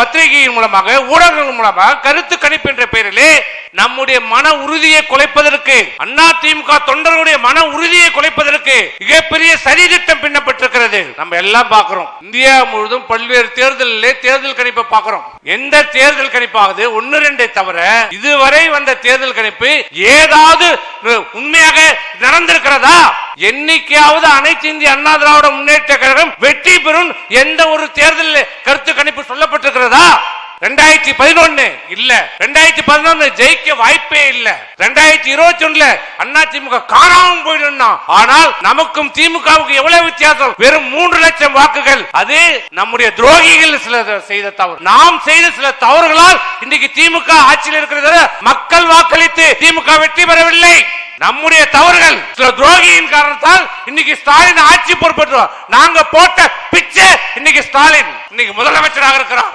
பத்திரிகையின் மூலமாக ஊடகங்கள் மூலமாக கருத்து கணிப்பு என்ற பெயரிலே நம்முடைய மன உறுதியை குலைப்பதற்கு அண்ணா திமுக தொண்டர்களுடைய மன உறுதியை குலைப்பதற்கு மிகப்பெரிய சரி திட்டம் பின்னப்பட்டிருக்கிறது. நம்ம எல்லாம் பார்க்கிறோம். இந்தியா முழுவதும் பல்வேறு தேர்தலிலே தேர்தல் கணிப்பை பார்க்கிறோம். எந்த தேர்தல் கணிப்பாவது ஒன்னு ரெண்டை தவிர இதுவரை வந்த தேர்தல் கணிப்பு ஏதாவது உண்மையாக நடந்திருக்கிறதா? என்னைக்காவது அனைத்து இந்திய அண்ணா திராவிட முன்னேற்ற கழகம் வெற்றி பெறும் எந்த ஒரு தேர்தலில் கருத்து கணிப்பு சொல்லப்பட்டிருக்கிறதா? ரெண்டாயிரத்தி பதினொன்னு இல்ல. ரெண்டாயிரத்தி பதினொன்னு ஜெயிக்க வாய்ப்பே இல்ல. ரெண்டாயிரத்தி இருபத்தி ஒண்ணுல அண்ணா திமுக காணாமல் போயிடும் ஆனால் நமக்கும் திமுகவுக்கு எவ்வளவு வித்தியாசம்? வெறும் மூன்று லட்சம் வாக்குகள். அது நம்முடைய துரோகிகள் சில செய்த தவறு. நாம் செய்த சில தவறுகளால் இன்னைக்கு திமுக ஆட்சியில் இருக்கிறத மக்கள் வாக்களித்து திமுக வெற்றி பெறவில்லை. நம்முடைய தவறுகள் சில துரோகியின் காரணத்தால் இன்னைக்கு ஸ்டாலின் ஆட்சி பொறுப்பேற்றோம். நாங்க போட்ட பிச்சை இன்னைக்கு ஸ்டாலின் இன்னைக்கு முதலமைச்சராக இருக்கிறோம்.